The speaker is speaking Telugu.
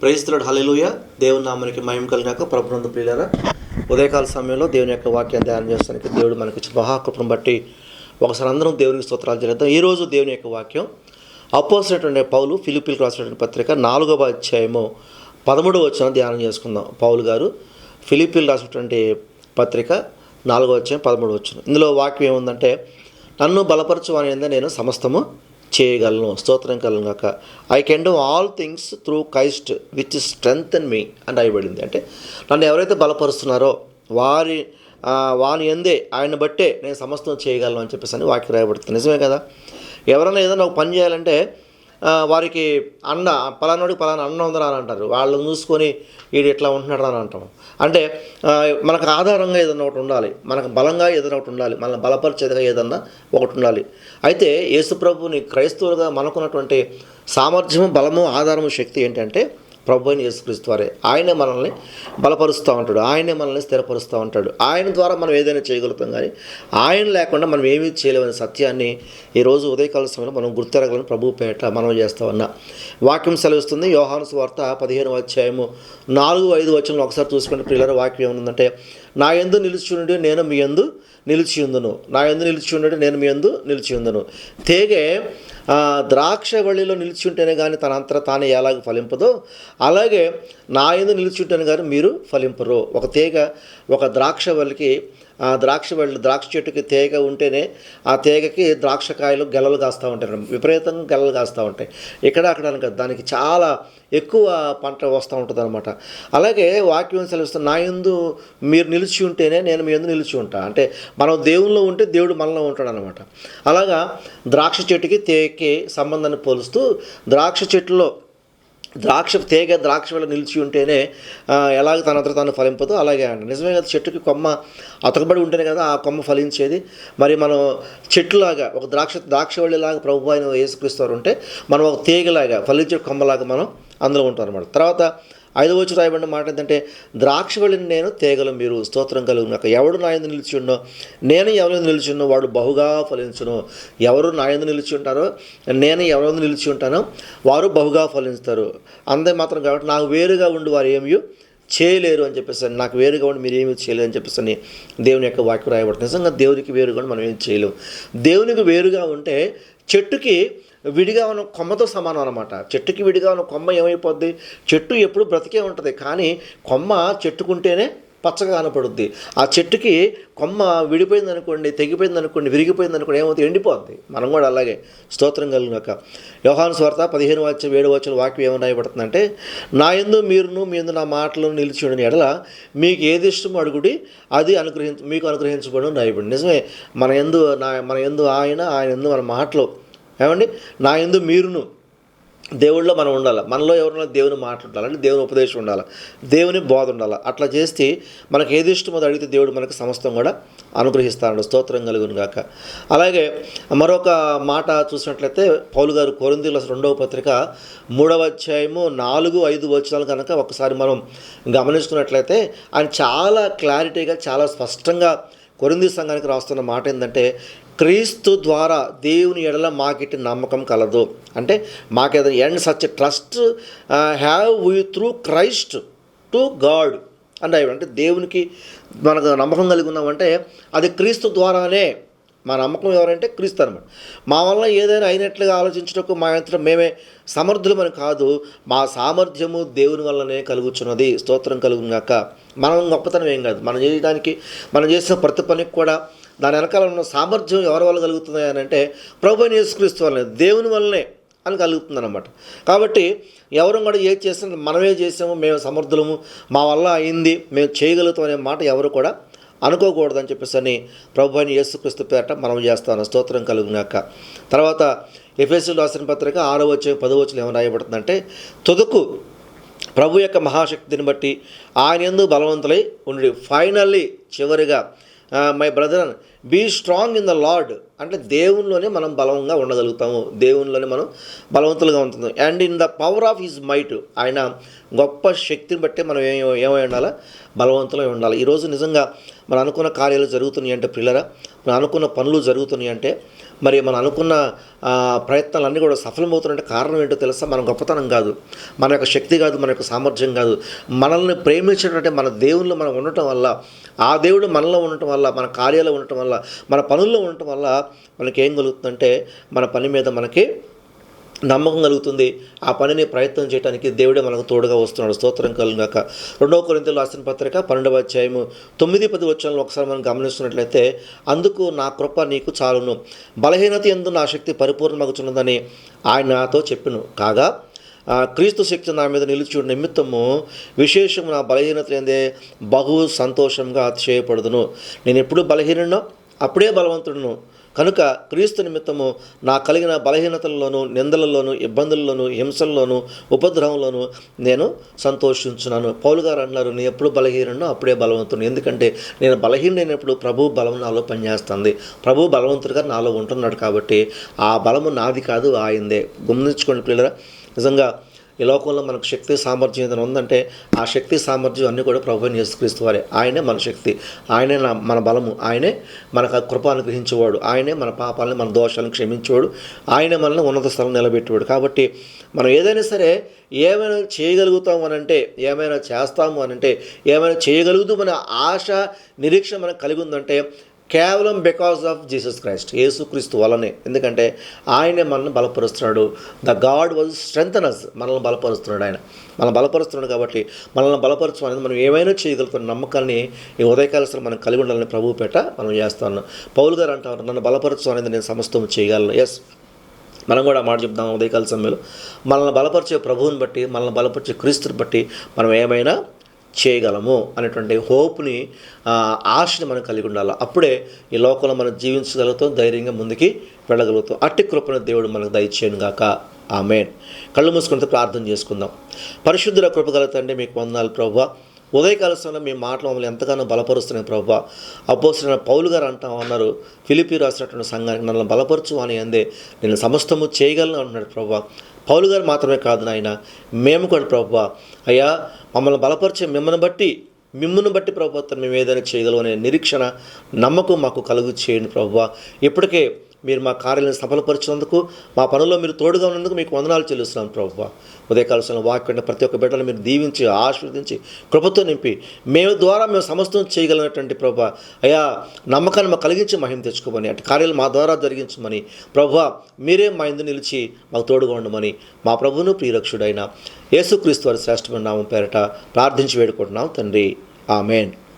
ప్రైస్తుడు హల్లెలూయ దేవుని నామానికి మయం కలిగినాక ప్రభునందు ప్రియులరా ఉదయకాల సమయంలో దేవుని యొక్క వాక్యాన్ని ధ్యానం చేస్తానికి దేవుడు మనకి ఇచ్చిన మహాకృపను బట్టి ఒకసారి అందరం దేవునికి స్తోత్రాలు చేద్దాం ఈరోజు దేవుని యొక్క వాక్యం అపోసినటువంటి పౌలు ఫిలిపిలకు రాసినటువంటి పత్రిక నాలుగవ అధ్యాయము పదమూడవ వచ్చిన ధ్యానం చేసుకుందాం. పౌలు గారు ఫిలిపిల్ రాసినటువంటి పత్రిక నాలుగవ అధ్యాయం పదమూడు వచ్చిన ఇందులో వాక్యం ఏముందంటే నన్ను బలపరచు అనేది నేను సమస్తము చేయగలను స్తోత్రం కలను కాక I can do all things through Christ which strength and me అని రాయబడింది. అంటే నన్ను ఎవరైతే బలపరుస్తున్నారో వారి వాని ఎందే ఆయన బట్టే నేను సమస్తం చేయగలను అని చెప్పేసి అని వాక్యం రాయబడుతుంది. నిజమే కదా? ఎవరైనా ఏదైనా ఒక పని చేయాలంటే వారికి అన్న పలానాడికి పలానా అన్న ఉందని అని అంటారు. వాళ్ళని చూసుకొని వీడు ఎట్లా ఉంటున్నాడు అని అంటాం. అంటే మనకు ఆధారంగా ఏదైనా ఒకటి ఉండాలి. మనకు బలంగా ఏదైనా ఒకటి ఉండాలి. మనల్ని బలపరిచేదిగా ఏదన్నా ఒకటి ఉండాలి. అయితే యేసుప్రభుని క్రైస్తవులుగా మనకున్నటువంటి సామర్థ్యము బలము ఆధారము శక్తి ఏంటంటే ప్రభు అయిన యేసుక్రీస్తు వారే. ఆయనే మనల్ని బలపరుస్తూ ఉంటాడు. ఆయనే మనల్ని స్థిరపరుస్తూ ఉంటాడు. ఆయన ద్వారా మనం ఏదైనా చేయగలుగుతాం కానీ ఆయన లేకుండా మనం ఏమీ చేయలేమనే సత్యాన్ని ఈరోజు ఉదయకాల సమయంలో మనం గుర్తెరగలని ప్రభు పేట మనం చేస్తామన్నా వాక్యం సెలవిస్తుంది. యోహాను వార్త పదిహేను అధ్యాయము నాలుగు ఐదు వచ్చిన ఒకసారి చూసుకుంటే పిల్లల వాక్యం ఏముందంటే నా ఎందు నిలిచి నేను మీ ఎందు నిలిచియుందును నా ఎందు నిలిచి నేను మీ ఎందు నిలిచి ఉందును తేగే ద్రాక్ష వళ్ళిలో నిలిచి ఉంటేనే కానీ తన అంతర తానే ఎలాగ ఫలింపదో అలాగే నా ఎందు నిలిచి ఉంటేనే కానీ మీరు ఫలింపరు. ఒక తీగ ఒక ద్రాక్ష వల్లికి ఆ ద్రాక్ష వల్లి ద్రాక్ష చెట్టుకి తేగ ఉంటేనే ఆ తీగకి ద్రాక్షకాయలు గెలలు కాస్తూ ఉంటాయి. విపరీతంగా గెలలు కాస్తూ ఉంటాయి. ఇక్కడ అక్కడ దానికి చాలా ఎక్కువ పంట వస్తూ ఉంటుంది అనమాట అలాగే వాక్యం సెలవిస్తుంది నా ఎందు మీరు నిలిచి ఉంటేనే నేను మీ ఎందు నిలిచి ఉంటా. అంటే మనం దేవుల్లో ఉంటే దేవుడు మనలో ఉంటాడు అనమాట అలాగా ద్రాక్ష చెట్టుకి తేగకి సంబంధాన్ని పోలుస్తూ ద్రాక్ష చెట్టులో ద్రాక్ష తీగ ద్రాక్ష వల్ల నిలిచి ఉంటేనే ఎలాగ తనంతట తాను ఫలింపదో. అలాగే అండి. నిజమే కదా చెట్టుకి కొమ్మ అతకబడి ఉంటేనే కదా ఆ కొమ్మ ఫలించేది. మరి మనం చెట్టులాగా ఒక ద్రాక్ష ద్రాక్ష వల్లిలాగా ప్రభు ఆయన వేసుకొస్తారు ఉంటే మనం ఒక తీగలాగా ఫలించే కొమ్మలాగా మనం అందులో ఉంటాం అనమాట తర్వాత ఐదవ వచ్చి రాయబడిన మాట ఏంటంటే ద్రాక్ష వల్లిని నేను తేగలం మీరు స్తోత్రం కలుగునాక ఎవడు నా ఎందు నిలిచి నేను ఎవరైనా ఎందు నిలిచి వాడు బహుగా ఫలించును. ఎవరు నాయందు నిలిచి ఉంటారో నేను ఎవరి నిలిచి ఉంటానో వారు బహుగా ఫలిస్తారు అందే మాత్రం కాబట్టి నాకు వేరుగా ఉండి వారు ఏమీ చేయలేరు అని చెప్పేసి అని, నాకు వేరుగా ఉండి మీరు ఏమీ చేయలేరు అని చెప్పేసి అని దేవుని యొక్క వాక్యం రాయబడుతుంది. నిజంగా దేవునికి వేరుగా మనం ఏం చేయలేము దేవునికి వేరుగా ఉంటే చెట్టుకి విడిగా ఉన్న కొమ్మతో సమానం అనమాట చెట్టుకి విడిగా ఉన్న కొమ్మ ఏమైపోద్ది? చెట్టు ఎప్పుడు బ్రతికే ఉంటుంది. కానీ కొమ్మ చెట్టుకుంటేనే పచ్చగా కనపడుద్ది. ఆ చెట్టుకి కొమ్మ విడిపోయింది అనుకోండి తెగిపోయింది అనుకోండి విరిగిపోయింది అనుకోండి ఏమవుతుంది? ఎండిపోద్ది. మనం కూడా అలాగే స్తోత్రం కలిగినాక. యోహాను స్వార్త పదిహేను వచ్చి ఏడు వచ్చిన వాక్యం ఏమన్నా రాయబడుతుందంటే నా ఎందు మీరును మీ ఎందు నా మాటలను నిలిచి ఉండని ఎడల మీకు ఏది ఇష్టం అడుగుడి అది అనుగ్రహించ మీకు అనుగ్రహించబడి రాయబడి నిజమే మన ఎందు నా మన ఎందు ఆయన ఆయన ఎందు మన మాటలు ఏమండి? నా ఎందు మీరును. దేవుళ్ళో మనం ఉండాలి? మనలో ఎవరైనా దేవుని మాట్లాడాలంటే దేవుని ఉపదేశం ఉండాలి? దేవుని బోధ ఉండాలి? అట్లా చేస్తే మనకు ఏది ఇష్టమో అడిగితే దేవుడు మనకు సమస్తం కూడా అనుగ్రహిస్తాడు. స్తోత్రం కలుగును గాక. అలాగే మరొక మాట చూసినట్లయితే పౌలు గారు కోరిందీల రెండవ పత్రిక మూడవ అధ్యాయము నాలుగు ఐదు వచనాలు కనుక ఒకసారి మనం గమనించుకున్నట్లయితే ఆయన చాలా క్లారిటీగా చాలా స్పష్టంగా కొరింది సంఘానికి రాస్తున్న మాట ఏంటంటే క్రీస్తు ద్వారా దేవుని ఎడల మాకిటి నమ్మకం కలదు. అంటే మాకేదో and such trust have we through Christ to God అంటే అంటే దేవునికి మనకు నమ్మకం కలిగి ఉన్నామంటే అది క్రీస్తు ద్వారానే. మా నమ్మకం ఎవరంటే క్రీస్తు అనమాట మా వల్ల ఏదైనా అయినట్లుగా ఆలోచించటకు మా అంతటా మేమే సమర్థులమని కాదు మా సామర్థ్యము దేవుని వల్లనే కలుగుచున్నది. స్తోత్రం కలుగుగాక మనం గొప్పతనం ఏం కాదు. మనం చేయడానికి మనం చేసిన ప్రతి పనికి కూడా దాని వెనకాల ఉన్న సామర్థ్యం ఎవరి వల్ల కలుగుతుంది అని అంటే ప్రభు అయిన యేసుక్రీస్తు వల్లనే దేవుని వల్లనే అని కలుగుతుంది అనమాట కాబట్టి ఎవరు కూడా ఏది చేసినా మనమే చేసాము మేము సమర్థులము మా వల్ల అయింది మేము చేయగలుగుతాం అనే మాట ఎవరు కూడా అనుకోకూడదని చెప్పేసి అని ప్రభు అని యేసుక్రీస్తు పేరట మనం చేస్తాను. స్తోత్రం కలుగునాక. తర్వాత ఎఫ్ఎస్సీ రాసిన పత్రిక ఆరో వచ్చే పదో వచ్చిన ఏమైనా రాయబడుతుందంటే తుదకు ప్రభు యొక్క మహాశక్తిని బట్టి ఆయన ఎందు బలవంతులై ఉండి. ఫైనల్లీ చివరిగా my brother be strong in the Lord అంటే దేవునిలోనే మనం బలంగా ఉండగలుగుతాము. దేవునిలోనే మనం బలవంతులుగా ఉంటుంది and in the power of his might ఆయన గొప్ప శక్తిని బట్టి మనం ఏమై ఉండాలి? బలవంతులై ఉండాలి. ఈరోజు నిజంగా మనం అనుకున్న కార్యాలు జరుగుతున్నాయి అంటే పిల్లరా మనం అనుకున్న పనులు జరుగుతున్నాయి అంటే మరి మనం అనుకున్న ప్రయత్నాలన్నీ కూడా సఫలమవుతున్నట్టు కారణం ఏంటో తెలుసా? మన గొప్పతనం కాదు. మన యొక్క శక్తి కాదు మన యొక్క సామర్థ్యం కాదు. మనల్ని ప్రేమించినటువంటి మన దేవుళ్ళు మనం ఉండటం వల్ల ఆ దేవుడు మనలో ఉండటం వల్ల మన కార్యాలు ఉండటం వల్ల మన పనుల్లో ఉండటం వల్ల మనకి ఏం కలుగుతుందంటే మన పని మీద మనకి నమ్మకం కలుగుతుంది. ఆ పనిని ప్రయత్నం చేయడానికి దేవుడే మనకు తోడుగా వస్తున్నాడు. స్తోత్రం కలుగాక రెండవ కొరింతలు రాసిన పత్రిక పన్నెండవ అధ్యాయము తొమ్మిది పది వచ్చాలను ఒకసారి మనం గమనిస్తున్నట్లయితే అందుకు నా కృప నీకు చాలును. బలహీనత ఎందు నా శక్తి పరిపూర్ణమగుచున్నదని ఆయన నాతో చెప్పిను. కాగా ఆ, క్రీస్తు శక్తి నా మీద నిలిచి నిమిత్తము విశేషం నా బలహీనత ఎందే బహు సంతోషంగా అతిశయపడుదును. నేను ఎప్పుడు బలహీనో అప్పుడే బలవంతుడును. కనుక క్రీస్తు నిమిత్తము నా కలిగిన బలహీనతల్లోనూ నిందలలోనూ ఇబ్బందుల్లోనూ హింసల్లోనూ ఉపద్రవంలోనూ నేను సంతోషించున్నాను. పౌలు గారు అన్నారు నేను ఎప్పుడు బలహీనను అప్పుడే బలవంతుడు. ఎందుకంటే నేను బలహీనైనప్పుడు ప్రభు బలం నాలో పనిచేస్తుంది. ప్రభు బలవంతుడిగా నాలో ఉంటున్నాడు కాబట్టి ఆ బలము నాది కాదు ఆయిందే గమనించుకోండి పిల్లరా నిజంగా ఈ లోకంలో మనకు శక్తి సామర్థ్యం ఏదైనా ఉందంటే ఆ శక్తి సామర్థ్యం అన్నీ కూడా ప్రభుత్వం అయిన యేసుక్రీస్తు వారే. ఆయనే మన శక్తి. ఆయనే నా మన బలము. ఆయనే మనకు ఆ కృప అనుగ్రహించేవాడు. ఆయనే మన పాపాలను మన దోషాలను క్షమించేవాడు. ఆయనే మనల్ని ఉన్నత స్థలం నిలబెట్టేవాడు. కాబట్టి మనం ఏదైనా సరే ఏమైనా చేయగలుగుతాము అని అంటే ఏమైనా చేస్తాము అని అంటే ఏమైనా చేయగలుగుతామనే ఆశ నిరీక్ష మనకు కలిగి ఉందంటే కేవలం బికాస్ ఆఫ్ జీసస్ క్రైస్ట్ యేసుక్రీస్తు వలనే. ఎందుకంటే ఆయనే మనల్ని బలపరుస్తున్నాడు. ద గాడ్ వాజ్ స్ట్రెంగ్ మనల్ని బలపరుస్తున్నాడు ఆయన. మనం బలపరుస్తున్నాడు కాబట్టి మనల్ని బలపరచు అనేది మనం ఏమైనా చేయగలుగుతున్న నమ్మకాన్ని ఈ ఉదయకాలశ్రం మనం కలిగి ఉండాలని ప్రభువు పెట్ట మనం చేస్తాను పౌలు గారు అంటారు నన్ను బలపరచు అనేది నేను సమస్తం చేయగలను. ఎస్ మనం కూడా మాట చెప్దాం ఉదయకాల సమయంలో. మనల్ని బలపరిచే ప్రభువుని బట్టి మనల్ని బలపరిచే క్రీస్తుని బట్టి మనం ఏమైనా చేయగలము అనేటువంటి హోప్ని ఆశని మనం కలిగి ఉండాలి? అప్పుడే ఈ లోకంలో మనం జీవించగలుగుతాం ధైర్యంగా ముందుకి వెళ్ళగలుగుతాం అట్టి కృపణ దేవుడు మనకు దయచేయను గాక. ఆమెన్. కళ్ళు మూసుకుంటే ప్రార్థన చేసుకుందాం. పరిశుద్ధుల కృపగల తండ్రి మీకు వందనాలు ప్రభావ. ఉదయకాల సమయంలో మీ మాటలు మమ్మల్ని ఎంతగానో బలపరుస్తున్నాయి ప్రభు. అపోసిన పౌలు గారు అంటా ఉన్నారు ఫిలిపి రాసినటువంటి సంఘానికి నన్ను బలపరచు అని అందే నేను సమస్తము చేయగలను అంటున్నాడు ప్రభు. పౌలు గారు మాత్రమే కాదు నాయన మేము కూడా ప్రభు. అయ్యా మమ్మల్ని బలపరిచే మిమ్మల్ని బట్టి మిమ్మల్ని బట్టి ప్రభుత్వం మేము ఏదైనా చేయగలం అనే నిరీక్షణ నమ్మకం మాకు కలుగు చేయండి ప్రభు. ఇప్పటికే మీరు మా కార్యాలను సఫలపరిచినందుకు మా పనుల్లో మీరు తోడుగా ఉన్నందుకు మీకు వందనాలు చెల్లిస్తున్నాం ప్రభు ఉదయకాలసిన వాక్యం ప్రతి ఒక్క బిడ్డను మీరు దీవించి ఆశీర్వదించి కృపతో నింపి మేము ద్వారా మేము సమస్తం చేయగలిగినటువంటి ప్రభు అయా నమ్మకాన్ని మాకు కలిగించి మహిమ తెచ్చుకోమని అటు కార్యాలు మా ద్వారా జరిగించమని ప్రభు మీరే మా ఇందు నిలిచి మాకు తోడుగా ఉండమని మా ప్రభును ప్రియరక్షుడైన యేసుక్రీస్తు వారి శ్రేష్టమైన నామం పేరట ప్రార్థించి వేడుకుంటున్నాం తండ్రి. ఆమెన్.